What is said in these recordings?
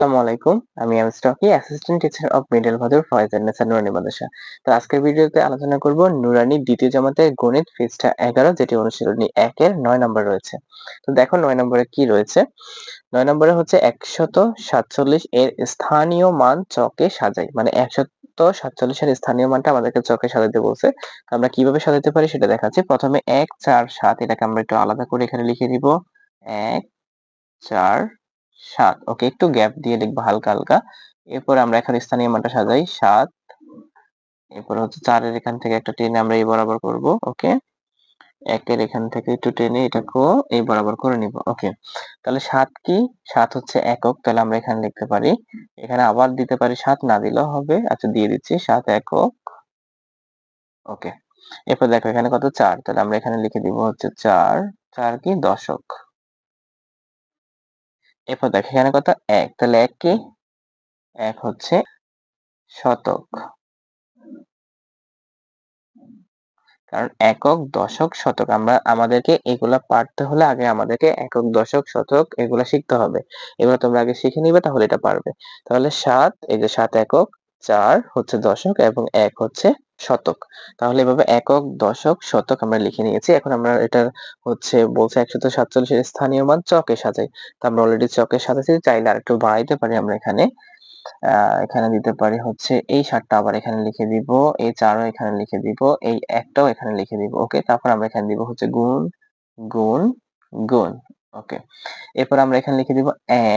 আসসালামু আলাইকুম। আমি নুরানি মাদ্রাসা। তো আজকের আলোচনা নুরানি দ্বিতীয় এগারো, যেটি নয় নম্বর রয়েছে। তো দেখো নয় নম্বরে কি রয়েছে? নয় নম্বরে হচ্ছে একশত সাতচল্লিশ এর স্থানীয় মান চকে মানে একশত স্থানীয় মানটা আমাদেরকে চকে সাজাতে বলছে। আমরা কীভাবে সাজাতে পারি সেটা দেখাচ্ছি। প্রথমে এক, চার, সাত, এটাকে আমরা একটু আলাদা করে এখানে লিখে দিব। এক, চার সাত। ওকে, একটু গ্যাপ দিয়ে লিখব হালকা হালকা। এরপর আমরা এখন স্থানীয় মানটা সাজাই, সাত। এরপর হচ্ছে চারের এখান থেকে একটা টেনে আমরা এই বরাবর করব, ওকে? একের এখান থেকে একটু টেনে এটাকেও এই বরাবর করে নিব, ওকে? তাহলে সাত কি? সাত হচ্ছে একক, তাহলে আমরা এখানে লিখতে পারি। এখানে আবার দিতে পারি সাত, না দিলেও হবে। আচ্ছা দিয়ে দিচ্ছি, সাত একক, ওকে? এরপর দেখো এখানে কত? চার। তাহলে আমরা এখানে লিখে দিব হচ্ছে চার। চার কি? দশক। এরপর দেখো এখানে কত? এক। তাহলে এক কি? এক হচ্ছে শতক। কারণ একক, দশক, শতক। আমরা, আমাদেরকে এগুলা পারতে হলে আগে আমাদেরকে একক, দশক, শতক এগুলা শিখতে হবে। এগুলো তোমরা আগে শিখে নিবে তাহলে এটা পারবে। তাহলে সাত, এই যে সাত একক চার হচ্ছে দশক এবং এক হচ্ছে শতক। তাহলে এভাবে একক, দশক, শতক আমরা লিখে নিয়েছি। এখন আমরা এটা হচ্ছে বলছে একশত সাতচল্লিশের স্থানীয় মান চকে সাজাই। তো আমরা অলরেডি চকে সাজাচ্ছি। চাইলে আর একটু বাড়াইতে পারি আমরা এখানে। এখানে দিতে পারি হচ্ছে এই সাতটা আবার এখানে লিখে দিব, এই চারও এখানে লিখে দিব, এই একটাও এখানে লিখে দিব। ওকে, তারপর আমরা এখানে দিব হচ্ছে গুণ গুণ গুণ। ওকে, এরপর আমরা এখানে লিখে দিব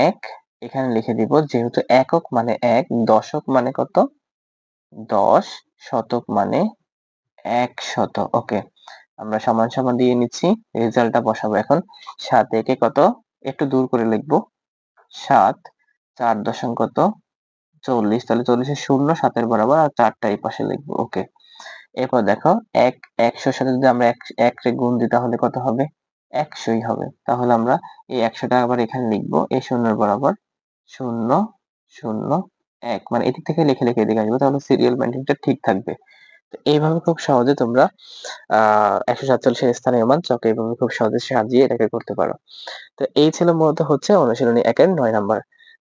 এক এখানে লিখে দিব যেহেতু একক মানে এক, দশক মানে কত? দশ, শতক মানে এক শত ওকে। আমরা সমান সমান দিয়ে নিচ্ছি রেজাল্টটা বসাবো এখন। সাত একে কত? একটু দূর করে লিখব। সাত, চার দশম কত? চল্লিশ, তাহলে চল্লিশের শূন্য, সাতের বরাবর, আর চারটা এই পাশে লিখব, ওকে। এরপর দেখো, এক, একশোর সাথে যদি আমরা এক রে গুণ দিই, তাহলে কত হবে? একশোই হবে। তাহলে আমরা এই একশোটা আবার এখানে লিখব, এই শূন্যের বরাবর। শূন্য শূন্য, এক। মানে এদিক থেকে লিখে লিখে এদিকে আসবে, তাহলে সিরিয়াল ম্যান্ডিংটা ঠিক থাকবে। তো এইভাবে খুব সহজে তোমরা, আহ, একশো সাতচল্লিশের স্থানীয় মান চকে এইভাবে খুব সহজে সাজিয়ে এটাকে করতে পারো। তো এই ছিল মূলত হচ্ছে অনুশীলনী একের নয় নাম্বার।